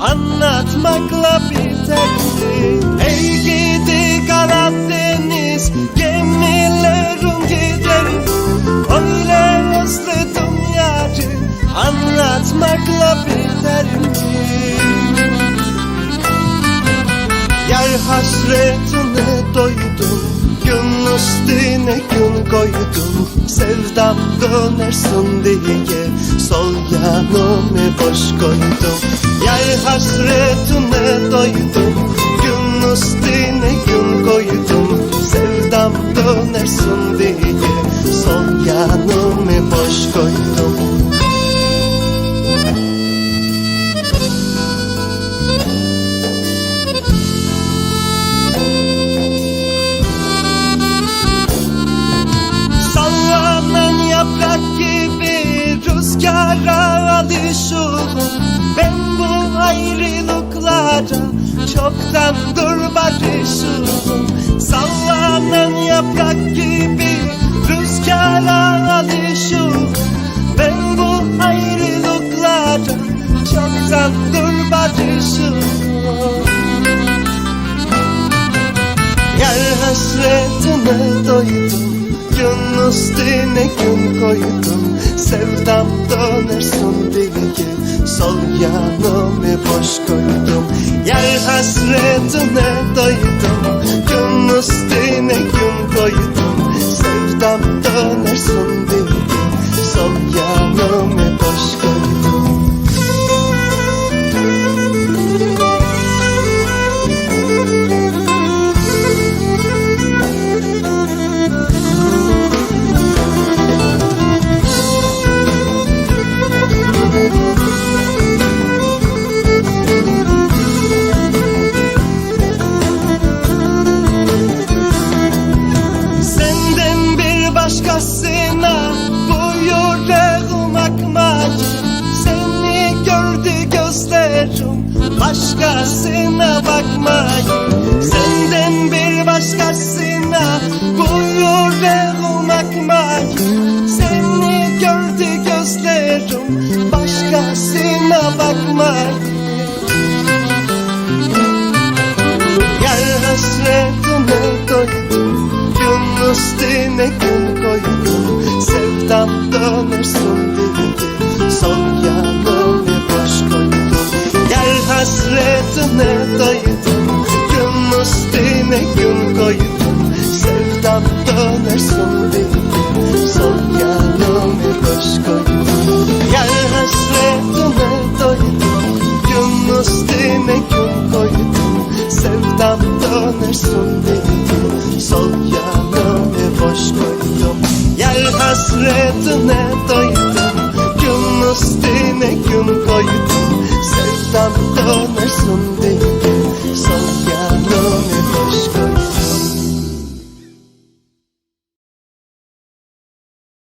Anlatmakla biterdi Ey gidi Karadeniz Gemilerim gider Öyle özledim yarı Anlatmakla biter mi? Yar hasretine doydum. Gün üstüne gün koydum. Sevdam dönersin diye Sol yanımı boş koydum. Yar hasretine doydum. Gün üstüne ayrılıklara çoktandır barışırım Sallanan yaprak gibi rüzgara alışırım Ben bu ayrılıklara çoktandır barışırım Yar hasretine doydum Gün üstüne gün koydum Sol yanımı boş koydum. Yar hasretine doydum. Gün üstüne gün koydum. Sevdam dönersin diye başkasına bakmayın. Senden bir başkasına bu yüreğim akmayın. Seni gördü gözlerim başkasına bakmayın. Yar hasretine doydum Gün üstüne gün koydum. Sevdam dönersin hasretine doydum Gün üstüne gün koydum Sevdam dönersin diye Sol yanımı boş koydum Yar hasretine doydum Gün üstüne gün koydum Sevdam dönersin diye Sol yanımı boş koydum Yar hasretine doydum Gün üstüne gün koydum Sevdam dönersin diye